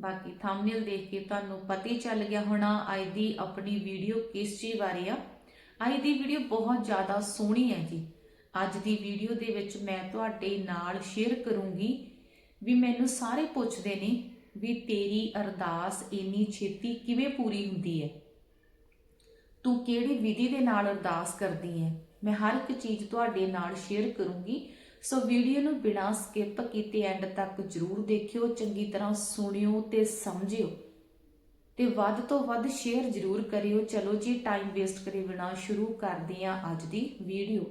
ਬਾਕੀ ਥੰਬਨੇਲ ਦੇਖ ਕੇ ਤੁਹਾਨੂੰ ਪਤਾ ਹੀ ਚੱਲ ਗਿਆ ਹੋਣਾ ਅੱਜ ਦੀ ਆਪਣੀ ਵੀਡੀਓ ਕਿਸ ਚੀਜ਼ ਬਾਰੇ ਆ। ਅੱਜ ਦੀ ਵੀਡੀਓ ਬਹੁਤ ਜ਼ਿਆਦਾ ਸੋਹਣੀ ਹੈ ਜੀ। ਅੱਜ ਦੀ ਵੀਡੀਓ ਦੇ ਵਿੱਚ ਮੈਂ ਤੁਹਾਡੇ ਨਾਲ ਸ਼ੇਅਰ ਕਰੂੰਗੀ ਵੀ ਮੈਨੂੰ ਸਾਰੇ ਪੁੱਛਦੇ ਨੇ ਵੀ ਤੇਰੀ ਅਰਦਾਸ ਇੰਨੀ ਛੇਤੀ ਕਿਵੇਂ ਪੂਰੀ ਹੁੰਦੀ ਹੈ? ਤੂੰ ਕਿਹੜੀ ਵਿਧੀ ਦੇ ਨਾਲ ਅਰਦਾਸ ਕਰਦੀ ਹੈ? ਮੈਂ ਹਰ ਇੱਕ ਚੀਜ਼ ਤੁਹਾਡੇ ਨਾਲ ਸ਼ੇਅਰ ਕਰੂੰਗੀ। ਸੋ ਵੀਡੀਓ ਨੂੰ ਬਿਨਾਂ ਸਕਿਪ ਕੀਤੇ ਐਂਡ ਤੱਕ ਜਰੂਰ ਦੇਖਿਓ, ਚੰਗੀ ਤਰ੍ਹਾਂ ਸੁਣਿਓ ਤੇ ਸਮਝਿਓ। ਤੇ ਵੱਧ ਤੋਂ ਵੱਧ ਸ਼ੇਅਰ ਜਰੂਰ ਕਰਿਓ। ਚਲੋ ਜੀ ਟਾਈਮ ਵੇਸਟ ਕਰੇ ਬਿਨਾਂ ਸ਼ੁਰੂ ਕਰਦੇ ਹਾਂ ਅੱਜ ਦੀ ਵੀਡੀਓ।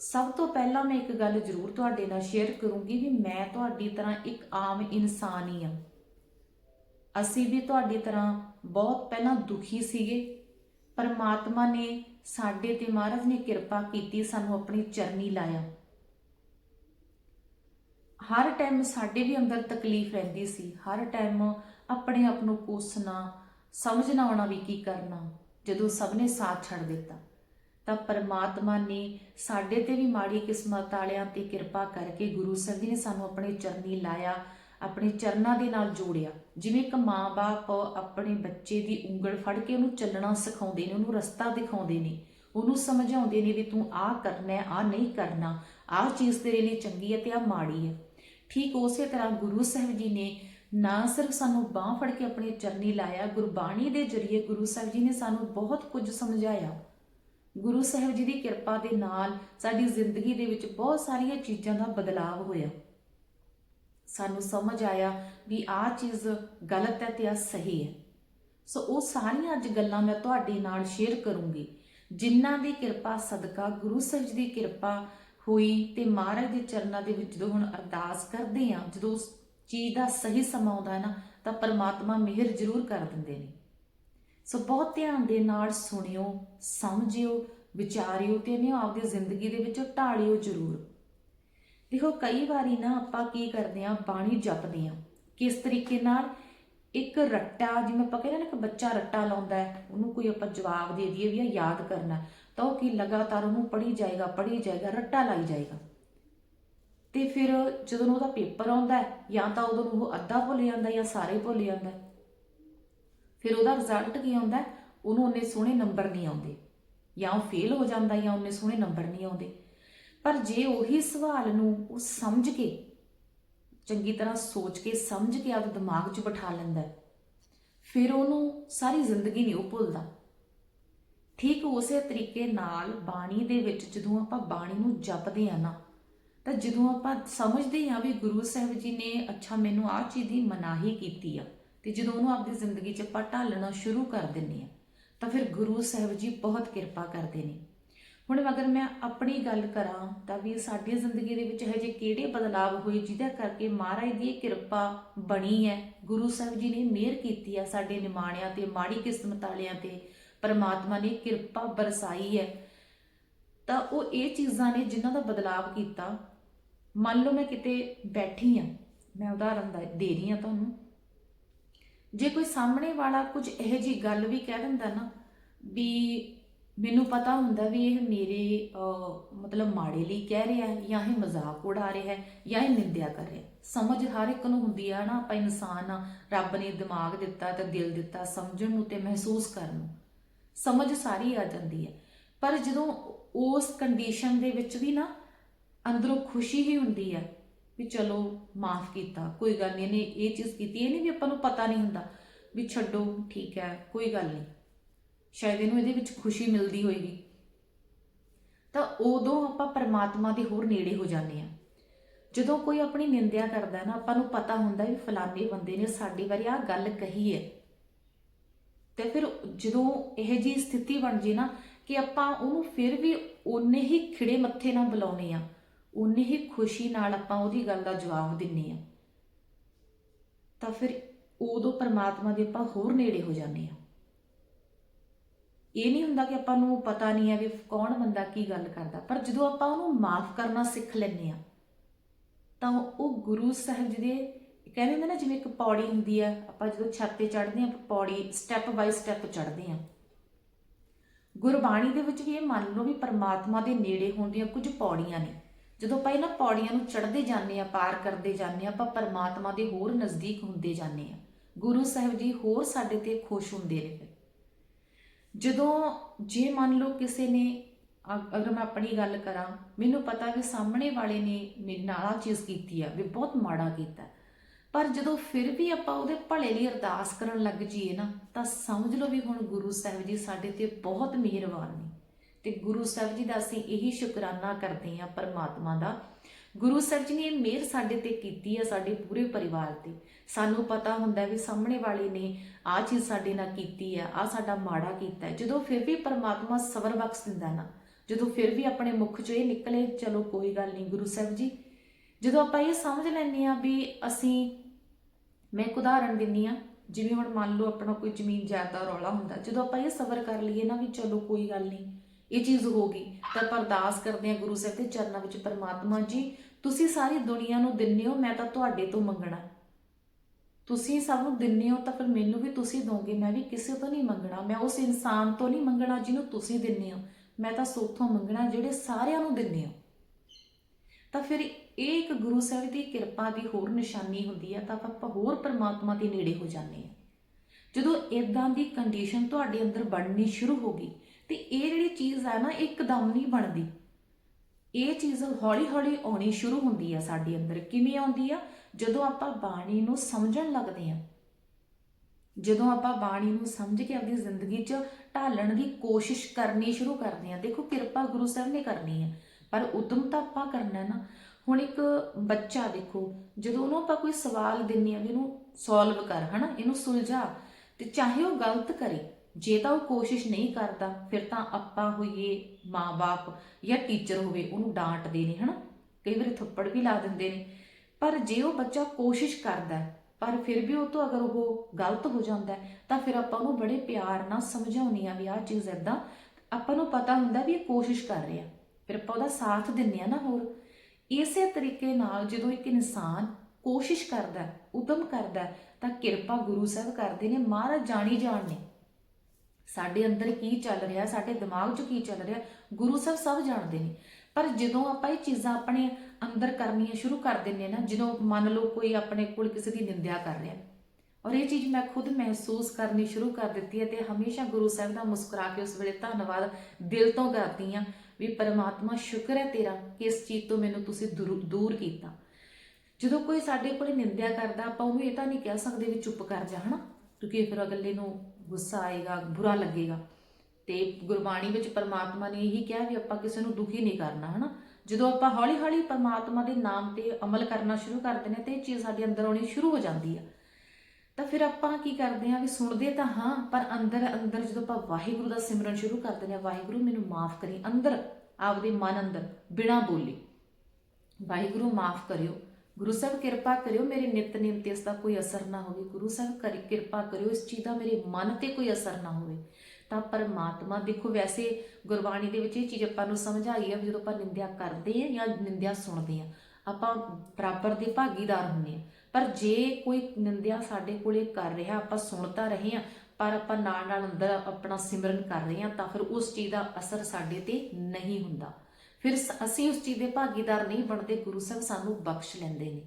ਸਭ ਤੋਂ ਪਹਿਲਾਂ ਮੈਂ ਇੱਕ ਗੱਲ ਜਰੂਰ ਤੁਹਾਡੇ ਨਾਲ ਸ਼ੇਅਰ ਕਰੂੰਗੀ ਵੀ ਮੈਂ ਤੁਹਾਡੀ ਤਰ੍ਹਾਂ ਇੱਕ ਆਮ ਇਨਸਾਨ ਹੀ ਹਾਂ। ਅਸੀਂ ਵੀ ਤੁਹਾਡੀ ਤਰ੍ਹਾਂ ਬਹੁਤ ਪਹਿਲਾਂ ਦੁਖੀ ਸੀਗੇ। ਪਰਮਾਤਮਾ ਨੇ ਸਾਡੇ ਤੇ ਮਹਾਰਾਜ ਨੇ ਕਿਰਪਾ ਕੀਤੀ, ਸਾਨੂੰ ਆਪਣੀ ਚਰਨੀ ਲਾਇਆ। ਹਰ ਟਾਈਮ ਸਾਡੇ ਵੀ ਅੰਦਰ ਤਕਲੀਫ ਰਹਿੰਦੀ ਸੀ। ਹਰ ਟਾਈਮ ਆਪਣੇ ਆਪ ਨੂੰ ਕੋਸਣਾ ਸਮਝਣਾ ਆਉਣਾ ਵੀ ਕੀ ਕਰਨਾ, ਜਦੋਂ ਸਭ ਨੇ ਸਾਥ ਛੱਡ ਦਿੱਤਾ। ਤਾਂ ਪਰਮਾਤਮਾ ਨੇ ਸਾਡੇ ਤੇ ਵੀ ਮਾੜੀ ਕਿਸਮਤ ਵਾਲਿਆਂ ਤੇ ਕਿਰਪਾ ਕਰਕੇ ਗੁਰੂ ਸਾਹਿਬ ਜੀ ਨੇ ਸਾਨੂੰ ਆਪਣੇ ਚਰਨੀ ਲਾਇਆ। ਆਪਣੇ ਚਰਨਾਂ ਦੇ ਨਾਲ ਜੋੜਿਆ। ਜਿਵੇਂ ਇੱਕ ਮਾਂ-ਬਾਪ ਆਪਣੇ ਬੱਚੇ ਦੀ ਉਂਗਲ ਫੜ ਕੇ ਉਹਨੂੰ ਚੱਲਣਾ ਸਿਖਾਉਂਦੇ ਨੇ, ਉਹਨੂੰ ਰਸਤਾ ਦਿਖਾਉਂਦੇ ਨੇ, ਉਹਨੂੰ ਸਮਝਾਉਂਦੇ ਨੇ ਵੀ ਤੂੰ ਆਹ ਕਰਨਾ ਹੈ, ਆਹ ਨਹੀਂ ਕਰਨਾ, ਆਹ ਚੀਜ਼ ਤੇਰੇ ਲਈ ਚੰਗੀ ਹੈ ਤੇ ਆਹ ਮਾੜੀ ਹੈ। ਠੀਕ ਉਸੇ ਤਰ੍ਹਾਂ ਗੁਰੂ ਸਾਹਿਬ ਜੀ ਨੇ ਨਾ ਸਿਰਫ ਸਾਨੂੰ ਬਾਹ ਫੜ ਕੇ ਆਪਣੇ ਚਰਨੀ ਲਾਇਆ, ਗੁਰਬਾਣੀ ਦੇ ਜ਼ਰੀਏ ਗੁਰੂ ਸਾਹਿਬ ਜੀ ਨੇ ਸਾਨੂੰ ਬਹੁਤ ਕੁਝ ਸਮਝਾਇਆ। ਗੁਰੂ ਸਾਹਿਬ ਜੀ ਦੀ ਕਿਰਪਾ ਦੇ ਨਾਲ ਸਾਡੀ ਜ਼ਿੰਦਗੀ ਦੇ ਵਿੱਚ ਬਹੁਤ ਸਾਰੀਆਂ ਚੀਜ਼ਾਂ ਦਾ ਬਦਲਾਅ ਹੋਇਆ। ਸਾਨੂੰ ਸਮਝ ਆਇਆ ਵੀ ਆਹ ਚੀਜ਼ ਗਲਤ ਹੈ ਤੇ ਆਹ ਸਹੀ ਹੈ। ਸੋ ਉਹ ਸਾਰੀਆਂ ਅੱਜ ਗੱਲਾਂ ਮੈਂ ਤੁਹਾਡੇ ਨਾਲ ਸ਼ੇਅਰ ਕਰੂੰਗੀ। ਜਿਨ੍ਹਾਂ ਦੀ ਕਿਰਪਾ ਸਦਕਾ ਗੁਰੂ ਸਾਹਿਬ ਜੀ ਦੀ ਕਿਰਪਾ ਹੋਈ ਤੇ ਮਹਾਰਾਜ ਦੇ ਚਰਨਾਂ ਦੇ ਵਿੱਚ ਜਦੋਂ ਹੁਣ ਅਰਦਾਸ ਕਰਦੇ ਆ ਜਦੋਂ ਉਸ ਚੀਜ਼ ਦਾ ਸਹੀ ਸਮਾਂ ਆਉਂਦਾ ਹੈ ਨਾ, ਤਾਂ ਪਰਮਾਤਮਾ ਮਿਹਰ ਜ਼ਰੂਰ ਕਰ ਦਿੰਦੇ ਨੇ। ਸੋ ਬਹੁਤ ਧਿਆਨ ਦੇ ਨਾਲ ਸੁਣਿਓ, ਸਮਝਿਓ, ਵਿਚਾਰਿਓ ਤੇ ਇਹਨੂੰ ਆਪਦੀ ਜ਼ਿੰਦਗੀ ਦੇ ਵਿੱਚ ਢਾਲਿਓ ਜ਼ਰੂਰ। ਦੇਖੋ, ਕਈ ਵਾਰੀ ਨਾ ਆਪਾਂ ਕੀ ਕਰਦੇ ਆ ਬਾਣੀ ਜਪਦੇ ਆ ਕਿਸ ਤਰੀਕੇ ਨਾਲ? ਇੱਕ ਰੱਟਾ, ਜਿਵੇਂ ਆਪਾਂ ਕਹਿੰਦੇ ਨਾ, ਇੱਕ ਬੱਚਾ ਰੱਟਾ ਲਾਉਂਦਾ ਹੈ, ਉਹਨੂੰ ਕੋਈ ਆਪਾਂ ਜਵਾਬ ਦੇ ਦਈਏ ਵੀ ਇਹ ਯਾਦ ਕਰਨਾ ਤਾਂ ਉਹ ਕੀ ਲਗਾਤਾਰ ਉਹਨੂੰ ਪੜ੍ਹੀ ਜਾਏਗਾ ਪੜ੍ਹੀ ਜਾਏਗਾ, ਰੱਟਾ ਲਾਈ ਜਾਏਗਾ। ਤੇ ਫਿਰ ਜਦੋਂ ਉਹਦਾ ਪੇਪਰ ਆਉਂਦਾ ਜਾਂ ਤਾਂ ਉਦੋਂ ਉਹ ਅੱਧਾ ਭੁੱਲ ਜਾਂਦਾ ਜਾਂ ਸਾਰੇ ਭੁੱਲ ਜਾਂਦਾ ਫਿਰ ਉਹਦਾ ਰਿਜ਼ਲਟ ਕੀ ਆਉਂਦਾ ਉਹਨੂੰ ਉਹਨੇ ਸੋਹਣੇ ਨੰਬਰ ਨਹੀਂ ਆਉਂਦੇ। ਜਾਂ ਉਹ ਫੇਲ ਹੋ ਜਾਂਦਾ ਜਾਂ ਉਹਨੇ ਸੋਹਣੇ ਨੰਬਰ ਨਹੀਂ ਆਉਂਦੇ। ਪਰ ਜੇ ਉਹੀ ਸਵਾਲ ਨੂੰ ਉਹ ਸਮਝ ਕੇ ਚੰਗੀ ਤਰ੍ਹਾਂ ਸੋਚ ਕੇ ਸਮਝ ਕੇ ਆਪਦੇ ਦਿਮਾਗ 'ਚ ਬਿਠਾ ਲੈਂਦਾ ਹੈ, ਫਿਰ ਉਹਨੂੰ ਸਾਰੀ ਜ਼ਿੰਦਗੀ ਨਹੀਂ ਉਹ ਭੁੱਲਦਾ। ਠੀਕ ਉਸੇ ਤਰੀਕੇ ਨਾਲ ਬਾਣੀ ਦੇ ਵਿੱਚ ਜਦੋਂ ਆਪਾਂ ਬਾਣੀ ਨੂੰ ਜਪਦੇ ਆ ਨਾ ਤਾਂ ਜਦੋਂ ਆਪਾਂ ਸਮਝਦੇ ਆ ਵੀ ਗੁਰੂ ਸਾਹਿਬ ਜੀ ਨੇ ਅੱਛਾ ਮੈਨੂੰ ਆਹ ਚੀਜ਼ ਦੀ ਮਨਾਹੀ ਕੀਤੀ ਆ ਤੇ ਜਦੋਂ ਉਹਨੂੰ ਆਪਦੀ ਜ਼ਿੰਦਗੀ 'ਚ ਆਪਾਂ ਢਾਲਣਾ ਸ਼ੁਰੂ ਕਰ ਦਿੰਨੇ ਆ ਤਾਂ ਫਿਰ ਗੁਰੂ ਸਾਹਿਬ ਜੀ ਬਹੁਤ ਕਿਰਪਾ ਕਰਦੇ ਨੇ। ਹੁਣ ਅਗਰ ਮੈਂ ਆਪਣੀ ਗੱਲ ਕਰਾਂ ਤਾਂ ਵੀ ਸਾਡੀ ਜ਼ਿੰਦਗੀ ਦੇ ਵਿੱਚ ਹਜੇ ਕਿਹੜੇ ਬਦਲਾਅ ਹੋਏ ਜਿਹਦਾ ਕਰਕੇ ਮਹਾਰਾਜ ਦੀ ਇਹ ਕਿਰਪਾ ਬਣੀ ਹੈ, ਗੁਰੂ ਸਾਹਿਬ ਜੀ ਨੇ ਮਿਹਰ ਕੀਤੀ ਆ ਸਾਡੇ ਨਿਮਾਣਿਆਂ ਤੇ, ਮਾੜੀ ਕਿਸਮਤ ਵਾਲਿਆਂ ਤੇ, ਪਰਮਾਤਮਾ ਨੇ ਕਿਰਪਾ ਬਰਸਾਈ ਹੈ। ਤਾਂ ਉਹ ਇਹ ਚੀਜ਼ਾਂ ਨੇ ਜਿਨ੍ਹਾਂ ਦਾ ਬਦਲਾਅ ਕੀਤਾ। ਮੰਨ ਲਓ ਮੈਂ ਕਿਤੇ ਬੈਠੀ ਆ ਮੈਂ ਉਦਾਹਰਨ ਦਾ ਦੇ ਰਹੀ ਆ ਤੁਹਾਨੂੰ। ਜੇ ਕੋਈ ਸਾਹਮਣੇ ਵਾਲਾ ਕੁਝ ਇਹੋ ਜੀ ਗੱਲ ਵੀ ਕਹਿ ਦਿੰਦਾ ਨਾ ਵੀ ਮੈਨੂੰ ਪਤਾ ਹੁੰਦਾ ਵੀ ਇਹ ਮੇਰੇ ਮਤਲਬ ਮਾੜੇ ਲਈ ਕਹਿ ਰਿਹਾ ਹੈ, ਜਾਂ ਇਹ ਮਜ਼ਾਕ ਉਡਾ ਰਿਹਾ ਹੈ, ਜਾਂ ਇਹ ਨਿੰਦਿਆ ਕਰ ਰਿਹਾ ਸਮਝ ਹਰ ਇੱਕ ਨੂੰ ਹੁੰਦੀ ਆ ਨਾ, ਆਪਾਂ ਇਨਸਾਨ ਆ, ਰੱਬ ਨੇ ਦਿਮਾਗ ਦਿੱਤਾ ਤੇ ਦਿਲ ਦਿੱਤਾ ਸਮਝਣ ਨੂੰ ਤੇ ਮਹਿਸੂਸ ਕਰਨ ਨੂੰ। ਸਮਝ ਸਾਰੀ ਆ ਜਾਂਦੀ ਹੈ। ਪਰ ਜਦੋਂ ਉਸ ਕੰਡੀਸ਼ਨ ਦੇ ਵਿੱਚ ਵੀ ਨਾ, ਅੰਦਰੋਂ ਖੁਸ਼ੀ ਹੀ ਹੁੰਦੀ ਹੈ ਵੀ ਚਲੋ, ਮਾਫ ਕੀਤਾ, ਕੋਈ ਗੱਲ ਨਹੀਂ ਇਹਨੇ ਇਹ ਚੀਜ਼ ਕੀਤੀ ਇਹ ਨਹੀਂ ਵੀ ਆਪਾਂ ਨੂੰ ਪਤਾ ਨਹੀਂ ਹੁੰਦਾ ਵੀ ਛੱਡੋ, ਠੀਕ ਹੈ, ਕੋਈ ਗੱਲ ਨਹੀਂ ਸ਼ਾਇਦ ਇਹਨੂੰ ਇਹਦੇ ਵਿੱਚ ਖੁਸ਼ੀ ਮਿਲਦੀ ਹੋਏਗੀ। ਤਾਂ ਉਦੋਂ ਆਪਾਂ ਪਰਮਾਤਮਾ ਦੇ ਹੋਰ ਨੇੜੇ ਹੋ ਜਾਂਦੇ ਆ ਜਦੋਂ ਕੋਈ ਆਪਣੀ ਨਿੰਦਿਆ ਕਰਦਾ ਨਾ, ਆਪਾਂ ਨੂੰ ਪਤਾ ਹੁੰਦਾ ਵੀ ਫਲਾਣੇ ਬੰਦੇ ਨੇ ਸਾਡੇ ਬਾਰੇ ਆਹ ਗੱਲ ਕਹੀ ਹੈ। ਤੇ ਫਿਰ ਜਦੋਂ ਇਹ ਜੀ ਸਥਿਤੀ ਬਣ ਜੇ ਨਾ ਕਿ ਆਪਾਂ ਉਹਨੂੰ ਫਿਰ ਵੀ ਓਨੇ ਹੀ ਖਿੜੇ ਮੱਥੇ ਨਾਲ ਬੁਲਾਉਨੇ ਆ ਓਨੇ ਹੀ ਖੁਸ਼ੀ ਨਾਲ ਆਪਾਂ ਉਹਦੀ ਗੱਲ ਦਾ ਜਵਾਬ ਦਿੰਨੇ ਆ ਤਾਂ ਫਿਰ ਉਦੋਂ ਪਰਮਾਤਮਾ ਦੇ ਆਪਾਂ ਹੋਰ ਨੇੜੇ ਹੋ ਜਾਂਦੇ ਆ ਇਹ ਨਹੀਂ ਹੁੰਦਾ ਕਿ ਆਪਾਂ ਨੂੰ ਪਤਾ ਨਹੀਂ ਹੈ ਵੀ ਕੌਣ ਬੰਦਾ ਕੀ ਗੱਲ ਕਰਦਾ, ਪਰ ਜਦੋਂ ਆਪਾਂ ਉਹਨੂੰ ਮਾਫ ਕਰਨਾ ਸਿੱਖ ਲੈਂਦੇ ਆ ਤਾਂ ਉਹ ਗੁਰੂ ਸਾਹਿਬ ਜੀ ਦੇ ਕਹਿੰਦੇ ਹੁੰਦੇ ਨਾ ਜਿਵੇਂ ਇੱਕ ਪੌੜੀ ਹੁੰਦੀ ਆ ਆਪਾਂ ਜਦੋਂ ਛੱਤ ਤੇ ਚੜ੍ਹਦੇ ਆ ਪੌੜੀ ਸਟੈਪ ਬਾਈ ਸਟੈਪ ਚੜ੍ਹਦੇ ਆ ਗੁਰਬਾਣੀ ਦੇ ਵਿੱਚ ਵੀ ਇਹ ਮੰਨ ਲਓ ਵੀ ਪਰਮਾਤਮਾ ਦੇ ਨੇੜੇ ਹੋਣ ਦੀਆਂ ਕੁਝ ਪੌੜੀਆਂ ਨੇ। ਜਦੋਂ ਆਪਾਂ ਇਹਨਾਂ ਪੌੜੀਆਂ ਨੂੰ ਚੜ੍ਹਦੇ ਜਾਂਦੇ ਆ ਪਾਰ ਕਰਦੇ ਜਾਂਦੇ ਆ ਆਪਾਂ ਪਰਮਾਤਮਾ ਦੇ ਹੋਰ ਨਜ਼ਦੀਕ ਹੁੰਦੇ ਜਾਂਦੇ ਆ ਗੁਰੂ ਸਾਹਿਬ ਜੀ ਹੋਰ ਸਾਡੇ ਤੇ ਖੁਸ਼ ਹੁੰਦੇ ਨੇ। ਜਦੋਂ ਜੇ ਮੰਨ ਲਓ ਕਿਸੇ ਨੇ ਅ- ਅਗਰ ਮੈਂ ਆਪਣੀ ਗੱਲ ਕਰਾਂ, ਮੈਨੂੰ ਪਤਾ ਵੀ ਸਾਹਮਣੇ ਵਾਲੇ ਨੇ ਮੇਰੇ ਨਾਲ ਆਹ ਚੀਜ਼ ਕੀਤੀ ਆ, ਵੀ ਬਹੁਤ ਮਾੜਾ ਕੀਤਾ। ਪਰ ਜਦੋਂ ਫਿਰ ਵੀ ਆਪਾਂ ਉਹਦੇ ਭਲੇ ਲਈ ਅਰਦਾਸ ਕਰਨ ਲੱਗ ਜਾਈਏ ਨਾ, ਤਾਂ ਸਮਝ ਲਓ ਵੀ ਹੁਣ ਗੁਰੂ ਸਾਹਿਬ ਜੀ ਸਾਡੇ ਤੇ ਬਹੁਤ ਮਿਹਰਬਾਨ ਨੇ। ਤੇ ਗੁਰੂ ਸਾਹਿਬ ਜੀ ਦਾ ਅਸੀਂ ਇਹੀ ਸ਼ੁਕਰਾਨਾ ਕਰਦੇ ਹਾਂ ਪਰਮਾਤਮਾ ਦਾ ਗੁਰੂ ਸਾਹਿਬ ਜੀ ਨੇ ਇਹ ਮਿਹਰ ਸਾਡੇ ਤੇ ਕੀਤੀ ਹੈ ਸਾਡੇ ਪੂਰੇ ਪਰਿਵਾਰ ਤੇ। ਸਾਨੂੰ ਪਤਾ ਹੁੰਦਾ ਵੀ ਸਾਹਮਣੇ ਵਾਲੇ ਨੇ ਆਹ ਚੀਜ਼ ਸਾਡੇ ਨਾਲ ਕੀਤੀ ਹੈ ਆਹ ਸਾਡਾ ਮਾੜਾ ਕੀਤਾ ਜਦੋਂ ਫਿਰ ਵੀ ਪਰਮਾਤਮਾ ਸਬਰ ਬਖਸ਼ ਦਿੰਦਾ ਨਾ, ਜਦੋਂ ਫਿਰ ਵੀ ਆਪਣੇ ਮੁਖ ਚੋਂ ਇਹ ਨਿਕਲੇ, ਚਲੋ ਕੋਈ ਗੱਲ ਨਹੀਂ ਗੁਰੂ ਸਾਹਿਬ ਜੀ। ਜਦੋਂ ਆਪਾਂ ਇਹ ਸਮਝ ਲੈਂਦੇ ਆ ਵੀ ਅਸੀਂ, ਮੈਂ ਇੱਕ ਉਦਾਹਰਣ ਦਿੰਨੀ ਆ ਜਿਵੇਂ ਹੁਣ ਮੰਨ ਲਓ ਆਪਣਾ ਕੋਈ ਜ਼ਮੀਨ ਜਾਇਦਾਦ ਰੌਲਾ ਹੁੰਦਾ, ਜਦੋਂ ਆਪਾਂ ਇਹ ਸਬਰ ਕਰ ਲਈਏ ਨਾ ਵੀ ਚਲੋ ਕੋਈ ਗੱਲ ਨਹੀਂ ਇਹ ਚੀਜ਼ ਹੋ ਗਈ। ਤਾਂ ਆਪਾਂ ਅਰਦਾਸ ਕਰਦੇ ਆ ਗੁਰੂ ਸਾਹਿਬ ਦੇ ਚਰਨਾਂ ਵਿੱਚ, ਪਰਮਾਤਮਾ ਜੀ, ਤੁਸੀਂ ਸਾਰੀ ਦੁਨੀਆ ਨੂੰ ਦਿੰਦੇ ਹੋ, ਮੈਂ ਤਾਂ ਤੁਹਾਡੇ ਤੋਂ ਮੰਗਣਾ। ਤੁਸੀਂ ਸਭ ਨੂੰ ਦਿੰਦੇ ਹੋ, ਤਾਂ ਫਿਰ ਮੈਨੂੰ ਵੀ ਤੁਸੀਂ ਦੋਗੇ, ਮੈਂ ਵੀ ਕਿਸੇ ਤੋਂ ਨਹੀਂ ਮੰਗਣਾ। ਮੈਂ ਉਸ ਇਨਸਾਨ ਤੋਂ ਨਹੀਂ ਮੰਗਣਾ ਜਿਹਨੂੰ ਤੁਸੀਂ ਦਿੰਦੇ ਹੋ। ਮੈਂ ਤਾਂ ਸੋਥੋਂ ਮੰਗਣਾ ਜਿਹੜੇ ਸਾਰਿਆਂ ਨੂੰ ਦਿੰਦੇ ਹੋ। ਤਾਂ ਫਿਰ ਇਹ ਇੱਕ ਗੁਰੂ ਸਾਹਿਬ ਦੀ ਕਿਰਪਾ ਦੀ ਹੋਰ ਨਿਸ਼ਾਨੀ ਹੁੰਦੀ ਹੈ ਤਾਂ ਆਪਾਂ ਹੋਰ ਪਰਮਾਤਮਾ ਦੇ ਨੇੜੇ ਹੋ ਜਾਂਦੇ ਹਾਂ। ਜਦੋਂ ਇਦਾਂ ਦੀ ਕੰਡੀਸ਼ਨ ਤੁਹਾਡੇ ਅੰਦਰ ਬਣਨੀ ਸ਼ੁਰੂ ਹੋ ਗਈ, ਤੇ ਇਹ ਜਿਹੜੀ ਚੀਜ਼ ਹੈ ਨਾ ਇੱਕਦਮ ਨਹੀਂ ਬਣਦੀ। ਇਹ ਚੀਜ਼ ਹੌਲੀ-ਹੌਲੀ ਆਉਣੀ ਸ਼ੁਰੂ ਹੁੰਦੀ ਆ ਸਾਡੇ ਅੰਦਰ। ਕਿਵੇਂ ਆਉਂਦੀ ਆ? ਜਦੋਂ ਆਪਾਂ ਬਾਣੀ ਨੂੰ ਸਮਝਣ ਲੱਗਦੇ ਆ। ਜਦੋਂ ਆਪਾਂ ਬਾਣੀ ਨੂੰ ਸਮਝ ਕੇ ਆਪਣੀ ਜ਼ਿੰਦਗੀ 'ਚ ਢਾਲਣ ਦੀ ਕੋਸ਼ਿਸ਼ ਕਰਨੀ ਸ਼ੁਰੂ ਕਰਦੇ ਆ, ਦੇਖੋ ਕਿਰਪਾ ਗੁਰੂ ਸਾਹਿਬ ਨੇ ਕਰਨੀ ਹੈ ਪਰ ਉਦਮ ਤਾਂ ਆਪਾਂ ਕਰਨਾ ਨਾ। ਹੁਣ ਇੱਕ ਬੱਚਾ ਦੇਖੋ, ਜਦੋਂ ਉਹਨੂੰ ਆਪਾਂ ਕੋਈ ਸਵਾਲ ਦਿੰਨੇ ਆ ਵੀ ਇਹਨੂੰ ਸੋਲਵ ਕਰ, ਹਨਾ? ਇਹਨੂੰ ਸੁਲਝਾ। ਤੇ ਚਾਹੇ ਉਹ ਗਲਤ ਕਰੇ ਜੇ ਤਾਂ ਉਹ ਕੋਸ਼ਿਸ਼ ਨਹੀਂ ਕਰਦਾ ਫਿਰ ਤਾਂ ਆਪਾਂ ਹੋਈਏ ਮਾਂ-ਬਾਪ ਜਾਂ ਟੀਚਰ ਹੋਵੇ ਉਹਨੂੰ ਡਾਂਟਦੇ ਨੇ ਹਨਾ? ਕਈ ਵਾਰੀ ਥੱਪੜ ਵੀ ਲਾ ਦਿੰਦੇ ਨੇ। ਪਰ ਜੇ ਉਹ ਬੱਚਾ ਕੋਸ਼ਿਸ਼ ਕਰਦਾ ਪਰ ਫਿਰ ਵੀ ਉਹ ਤੋਂ ਅਗਰ ਉਹ ਗਲਤ ਹੋ ਜਾਂਦਾ ਤਾਂ ਫਿਰ ਆਪਾਂ ਉਹਨੂੰ ਬੜੇ ਪਿਆਰ ਨਾਲ ਸਮਝਾਉਂਦੇ ਆ ਵੀ ਆਹ ਚੀਜ਼ ਐਦਾਂ ਆਪਾਂ ਨੂੰ ਪਤਾ ਹੁੰਦਾ ਵੀ ਇਹ ਕੋਸ਼ਿਸ਼ ਕਰ ਰਿਹਾ। ਫਿਰ ਆਪਾਂ ਉਹਦਾ ਸਾਥ ਦਿੰਨੇ ਆ ਨਾ ਹੋਰ। ਇਸੇ ਤਰੀਕੇ ਨਾਲ ਜਦੋਂ ਇੱਕ ਇਨਸਾਨ ਕੋਸ਼ਿਸ਼ ਕਰਦਾ ਹੈ, ਉਦਮ ਕਰਦਾ ਤਾਂ ਕਿਰਪਾ ਗੁਰੂ ਸਾਹਿਬ ਕਰਦੇ ਨੇ, ਮਹਾਰਾਜ ਜਾਣੀ ਜਾਣ ਨੇ। ਸਾਡੇ ਅੰਦਰ ਕੀ ਚੱਲ ਰਿਹਾ, ਸਾਡੇ ਦਿਮਾਗ 'ਚ ਕੀ ਚੱਲ ਰਿਹਾ, ਗੁਰੂ ਸਾਹਿਬ ਸਭ ਜਾਣਦੇ ਨੇ। ਪਰ ਜਦੋਂ ਆਪਾਂ ਇਹ ਚੀਜ਼ਾਂ ਆਪਣੇ ਅੰਦਰ ਕਰਨੀਆਂ ਸ਼ੁਰੂ ਕਰ ਦਿੰਨੇ ਨਾ, ਜਦੋਂ ਮੰਨ ਲਓ ਕੋਈ ਆਪਣੇ ਕੋਲ ਕਿਸੇ ਦੀ ਨਿੰਦਿਆ ਕਰ ਰਿਹਾ ਔਰ ਇਹ ਚੀਜ਼ ਮੈਂ ਖੁਦ ਮਹਿਸੂਸ ਕਰਨੀ ਸ਼ੁਰੂ ਕਰ ਦਿੱਤੀ ਹੈ ਤੇ ਹਮੇਸ਼ਾ ਗੁਰੂ ਸਾਹਿਬ ਦਾ ਮੁਸਕਰਾ ਕੇ ਉਸ ਵੇਲੇ ਧੰਨਵਾਦ ਦਿਲ ਤੋਂ ਕਰਦੀ ਆ ਵੀ ਪਰਮਾਤਮਾ ਸ਼ੁਕਰ ਹੈ ਤੇਰਾ ਕਿ ਇਸ ਚੀਜ਼ ਤੋਂ ਮੈਨੂੰ ਤੁਸੀਂ ਦੂਰ- ਦੂਰ ਕੀਤਾ। ਜਦੋਂ ਕੋਈ ਸਾਡੇ ਕੋਲ ਨਿੰਦਿਆ ਕਰਦਾ, ਆਪਾਂ ਉਹਨੂੰ ਇਹ ਤਾਂ ਨਹੀਂ ਕਹਿ ਸਕਦੇ ਵੀ ਚੁੱਪ ਕਰ ਜਾ, ਹਨਾ? ਕਿਉਂਕਿ ਫਿਰ ਅਗਲੇ ਨੂੰ ਗੁੱਸਾ ਆਏਗਾ, ਬੁਰਾ ਲੱਗੇਗਾ। ਤੇ ਗੁਰਬਾਣੀ ਵਿੱਚ ਪਰਮਾਤਮਾ ਨੇ ਇਹੀ ਕਿਹਾ ਵੀ ਆਪਾਂ ਕਿਸੇ ਨੂੰ ਦੁਖੀ ਨਹੀਂ ਕਰਨਾ, ਹਨਾ? ਜਦੋਂ ਆਪਾਂ ਹੌਲੀ-ਹੌਲੀ ਪਰਮਾਤਮਾ ਦੇ ਨਾਮ ਤੇ ਅਮਲ ਕਰਨਾ ਸ਼ੁਰੂ ਕਰਦੇ ਨੇ ਤੇ ਇਹ ਚੀਜ਼ ਸਾਡੇ ਅੰਦਰ ਆਉਣੀ ਸ਼ੁਰੂ ਹੋ ਜਾਂਦੀ ਆ। ਤਾਂ ਫਿਰ ਆਪਾਂ ਕੀ ਕਰਦੇ ਹਾਂ ਵੀ ਸੁਣਦੇ ਤਾਂ ਹਾਂ, ਪਰ ਅੰਦਰ ਅੰਦਰ ਜਦੋਂ ਆਪਾਂ ਵਾਹਿਗੁਰੂ ਦਾ ਸਿਮਰਨ ਸ਼ੁਰੂ ਕਰ ਦਿੰਦੇ ਨੇ ਵਾਹਿਗੁਰੂ ਮੈਨੂੰ ਮਾਫ ਕਰੀ, ਅੰਦਰ, ਆਪਦੇ ਮਨ ਅੰਦਰ, ਬਿਨਾਂ ਬੋਲੇ। ਵਾਹਿਗੁਰੂ ਮਾਫ ਕਰਿਓ। ਗੁਰੂ ਸਾਹਿਬ, ਕਿਰਪਾ ਕਰਿਓ ਮੇਰੇ ਨਿਤਨੇਮ ਤੇ ਇਸ ਦਾ ਕੋਈ ਅਸਰ ਨਾ ਹੋਵੇ। ਗੁਰੂ ਸਾਹਿਬ ਕਰ ਕਿਰਪਾ ਕਰਿਓ, ਇਸ ਚੀਜ਼ ਦਾ ਮੇਰੇ ਮਨ ਤੇ ਕੋਈ ਅਸਰ ਨਾ ਹੋਵੇ। ਤਾਂ ਪਰਮਾਤਮਾ, ਦੇਖੋ ਵੈਸੇ ਗੁਰਬਾਣੀ ਦੇ ਵਿੱਚ ਇਹ ਚੀਜ਼ ਆਪਾਂ ਨੂੰ ਸਮਝਾਈ ਆ ਵੀ ਜਦੋਂ ਆਪਾਂ ਨਿੰਦਿਆ ਕਰਦੇ ਆ ਜਾਂ ਨਿੰਦਿਆ ਸੁਣਦੇ ਆ, ਆਪਾਂ ਬਰਾਬਰ ਦੇ ਭਾਗੀਦਾਰ ਹੁੰਦੇ ਆ। ਪਰ ਜੇ ਕੋਈ ਨਿੰਦਿਆ ਸਾਡੇ ਕੋਲੇ ਕਰ ਰਿਹਾ, ਆਪਾਂ ਸੁਣ ਰਹੇ ਆ, ਪਰ ਆਪਾਂ ਨਾਲ ਨਾਲ ਅੰਦਰ ਆਪਣਾ ਸਿਮਰਨ ਕਰ ਰਹੇ ਆ, ਤਾਂ ਫਿਰ ਉਸ ਚੀਜ਼ ਦਾ ਅਸਰ ਸਾਡੇ ਤੇ ਨਹੀਂ ਹੁੰਦਾ। ਫਿਰ ਸ- ਅਸੀਂ ਉਸ ਚੀਜ਼ ਦੇ ਭਾਗੀਦਾਰ ਨਹੀਂ ਬਣਦੇ, ਗੁਰੂ ਸਾਹਿਬ ਸਾਨੂੰ ਬਖਸ਼ ਲੈਂਦੇ ਨੇ।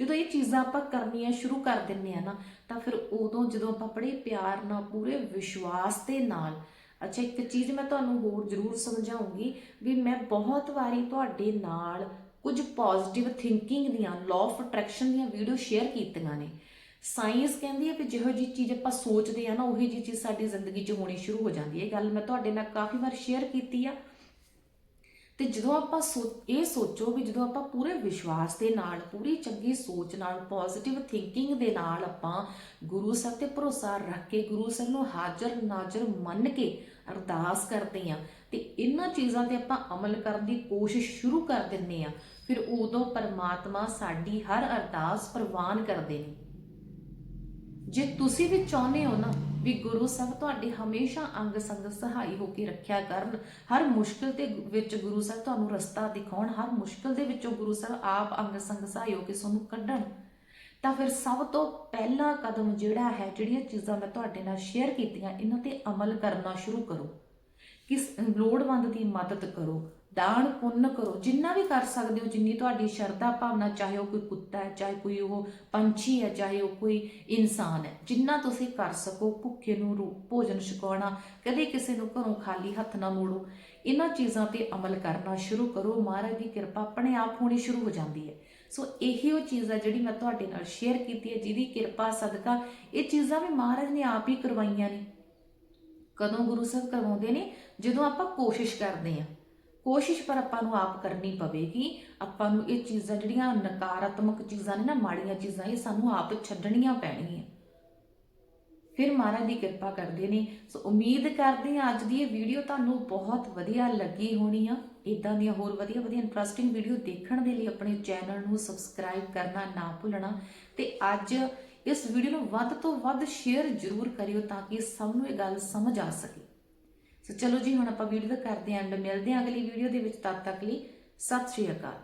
ਜਦੋਂ ਇਹ ਚੀਜ਼ਾਂ ਆਪਾਂ ਕਰਨੀਆਂ ਸ਼ੁਰੂ ਕਰ ਦਿੰਨੇ ਆ ਨਾ, ਤਾਂ ਫਿਰ ਉਦੋਂ ਜਦੋਂ ਆਪਾਂ ਬੜੇ ਪਿਆਰ ਨਾਲ, ਪੂਰੇ ਵਿਸ਼ਵਾਸ ਦੇ ਨਾਲ, ਅੱਛਾ, ਇੱਕ ਚੀਜ਼ ਮੈਂ ਤੁਹਾਨੂੰ ਹੋਰ ਜ਼ਰੂਰ ਸਮਝਾਉਂਗੀ ਵੀ ਮੈਂ ਬਹੁਤ ਵਾਰੀ ਤੁਹਾਡੇ ਨਾਲ ਕੁਝ ਪੋਜ਼ਿਟਿਵ ਥਿੰਕਿੰਗ ਦੀਆਂ ਲਾਅ ਆਫ ਅਟਰੈਕਸ਼ਨ ਦੀਆਂ ਵੀਡੀਓ ਸ਼ੇਅਰ ਕੀਤੀਆਂ ਨੇ। ਸਾਇੰਸ ਕਹਿੰਦੀ ਹੈ ਕਿ ਜਿਹੋ ਜੀ ਚੀਜ਼ ਆਪਾਂ ਸੋਚਦੇ ਆ ਨਾ, ਉਹੀ ਜੀ ਚੀਜ਼ ਸਾਡੀ ਜ਼ਿੰਦਗੀ 'ਚ ਹੋਣੀ ਸ਼ੁਰੂ ਹੋ ਜਾਂਦੀ ਹੈ। ਇਹ ਗੱਲ ਮੈਂ ਤੁਹਾਡੇ ਨਾਲ ਕਾਫੀ ਵਾਰ ਸ਼ੇਅਰ ਕੀਤੀ ਆ। ਤੇ ਜਦੋਂ ਆਪਾਂ ਸੋ- ਇਹ ਸੋਚੋ ਵੀ ਜਦੋਂ ਆਪਾਂ ਪੂਰੇ ਵਿਸ਼ਵਾਸ ਦੇ ਨਾਲ, ਪੂਰੀ ਚੰਗੀ ਸੋਚ ਨਾਲ ਪੋਜ਼ਿਟਿਵ ਥਿੰਕਿੰਗ ਦੇ ਨਾਲ ਆਪਾਂ ਗੁਰੂ ਸਾਹਿਬ ਤੇ ਭਰੋਸਾ ਰੱਖ ਕੇ, ਗੁਰੂ ਸਾਹਿਬ ਨੂੰ ਹਾਜ਼ਰ ਨਾਜ਼ਰ ਮੰਨ ਕੇ ਅਰਦਾਸ ਕਰਦੇ ਆ ਤੇ ਇਹਨਾਂ ਚੀਜ਼ਾਂ ਤੇ ਆਪਾਂ ਅਮਲ ਕਰਨ ਦੀ ਕੋਸ਼ਿਸ਼ ਸ਼ੁਰੂ ਕਰ ਦਿੰਨੇ ਆ ਫਿਰ ਉਦੋਂ ਪਰਮਾਤਮਾ ਸਾਡੀ ਹਰ ਅਰਦਾਸ ਪ੍ਰਵਾਨ ਕਰਦੇ ਨੇ। ਜੇ ਤੁਸੀਂ ਵੀ ਚਾਹੁੰਦੇ ਹੋ ਨਾ ਵੀ ਗੁਰੂ ਸਾਹਿਬ ਤੁਹਾਡੇ ਹਮੇਸ਼ਾ ਅੰਗ ਸੰਗ ਸਹਾਈ ਹੋ ਕੇ ਰੱਖਿਆ ਕਰਨ। ਹਰ ਮੁਸ਼ਕਿਲ ਦੇ ਵਿੱਚ ਗੁਰੂ ਸਾਹਿਬ ਤੁਹਾਨੂੰ ਰਸਤਾ ਦਿਖਾਉਣ, ਹਰ ਮੁਸ਼ਕਿਲ ਦੇ ਵਿੱਚੋਂ ਗੁਰੂ ਸਾਹਿਬ ਆਪ ਅੰਗ ਸੰਗ ਸਹਾਈ ਹੋ ਕੇ ਤੁਹਾਨੂੰ ਕੱਢਣ। ਤਾਂ ਫਿਰ ਸਭ ਤੋਂ ਪਹਿਲਾ ਕਦਮ ਜਿਹੜਾ ਹੈ, ਜਿਹੜੀਆਂ ਚੀਜ਼ਾਂ ਮੈਂ ਤੁਹਾਡੇ ਨਾਲ ਸ਼ੇਅਰ ਕੀਤੀਆਂ, ਇਹਨਾਂ ਤੇ ਅਮਲ ਕਰਨਾ ਸ਼ੁਰੂ ਕਰੋ। ਕਿਸ ਲੋੜਵੰਦ ਦੀ ਮਦਦ ਕਰੋ। ਦਾਨ ਪੁੰਨ ਕਰੋ, ਜਿੰਨਾ ਵੀ ਕਰ ਸਕਦੇ ਹੋ, ਜਿੰਨੀ ਤੁਹਾਡੀ ਸ਼ਰਧਾ ਭਾਵਨਾ, ਚਾਹੇ ਉਹ ਕੋਈ ਕੁੱਤਾ ਹੈ, ਚਾਹੇ ਕੋਈ ਉਹ ਪੰਛੀ ਹੈ, ਚਾਹੇ ਉਹ ਕੋਈ ਇਨਸਾਨ ਹੈ, ਜਿੰਨਾ ਤੁਸੀਂ ਕਰ ਸਕੋ, ਭੁੱਖੇ ਨੂੰ ਰੋ- ਭੋਜਨ ਛਕਾਉਣਾ, ਕਦੇ ਕਿਸੇ ਨੂੰ ਘਰੋਂ ਖਾਲੀ ਹੱਥ ਨਾ ਮੋੜੋ। ਇਹਨਾਂ ਚੀਜ਼ਾਂ ਤੇ ਅਮਲ ਕਰਨਾ ਸ਼ੁਰੂ ਕਰੋ। ਮਹਾਰਾਜ ਦੀ ਕਿਰਪਾ ਆਪਣੇ ਆਪ ਹੋਣੀ ਸ਼ੁਰੂ ਹੋ ਜਾਂਦੀ ਹੈ। ਸੋ ਇਹੀ ਉਹ ਚੀਜ਼ ਹੈ ਜਿਹੜੀ ਮੈਂ ਤੁਹਾਡੇ ਨਾਲ ਸ਼ੇਅਰ ਕੀਤੀ ਹੈ, ਜਿਹਦੀ ਕਿਰਪਾ, ਸਦਕਾ, ਇਹ ਚੀਜ਼ਾਂ ਵੀ ਮਹਾਰਾਜ ਨੇ ਆਪ ਹੀ ਕਰਵਾਈਆਂ ਨੇ। ਕਦੋਂ ਗੁਰੂ ਸਾਹਿਬ ਕਰਵਾਉਂਦੇ ਨੇ? ਜਦੋਂ ਆਪਾਂ ਕੋਸ਼ਿਸ਼ ਕਰਦੇ ਹਾਂ। ਕੋਸ਼ਿਸ਼ ਪਰ ਆਪਾਂ ਨੂੰ ਆਪ ਕਰਨੀ ਪਵੇਗੀ। ਆਪਾਂ ਨੂੰ ਇਹ ਚੀਜ਼ਾਂ ਜਿਹੜੀਆਂ ਨਕਾਰਾਤਮਕ ਚੀਜ਼ਾਂ ਨੇ ਨਾ, ਮਾੜੀਆਂ ਚੀਜ਼ਾਂ, ਇਹ ਸਾਨੂੰ ਆਪ ਛੱਡਣੀਆਂ ਪੈਣਗੀਆਂ। ਫਿਰ ਮਹਾਰਾਜ ਦੀ ਕਿਰਪਾ ਕਰਦੇ ਨੇ। ਸੋ ਉਮੀਦ ਕਰਦੇ ਹਾਂ ਅੱਜ ਦੀ ਇਹ ਵੀਡੀਓ ਤੁਹਾਨੂੰ ਬਹੁਤ ਵਧੀਆ ਲੱਗੀ ਹੋਣੀ ਆ। ਇਦਾਂ ਦੀਆਂ ਹੋਰ ਵਧੀਆ ਵਧੀਆ ਇੰਟਰਸਟਿੰਗ ਵੀਡੀਓ ਦੇਖਣ ਦੇ ਲਈ ਆਪਣੇ ਚੈਨਲ ਨੂੰ ਸਬਸਕ੍ਰਾਈਬ ਕਰਨਾ ਨਾ ਭੁੱਲਣਾ। ਤੇ ਅੱਜ ਇਸ ਵੀਡੀਓ ਨੂੰ ਵੱਧ ਤੋਂ ਵੱਧ ਸ਼ੇਅਰ ਜ਼ਰੂਰ ਕਰਿਓ ਤਾਂ ਕਿ ਸਭ ਨੂੰ ਇਹ ਗੱਲ ਸਮਝ ਆ ਸਕੇ। ਸੋ ਚਲੋ ਜੀ ਹੁਣ ਆਪਾਂ ਵੀਡੀਓ ਦਾ ਕਰਦੇ ਆਂ ਐਂਡ ਮਿਲਦੇ ਆਂ ਅਗਲੀ ਵੀਡੀਓ ਦੇ ਵਿੱਚ, ਤਦ ਤੱਕ ਲਈ ਸਤਿ ਸ਼੍ਰੀ ਅਕਾਲ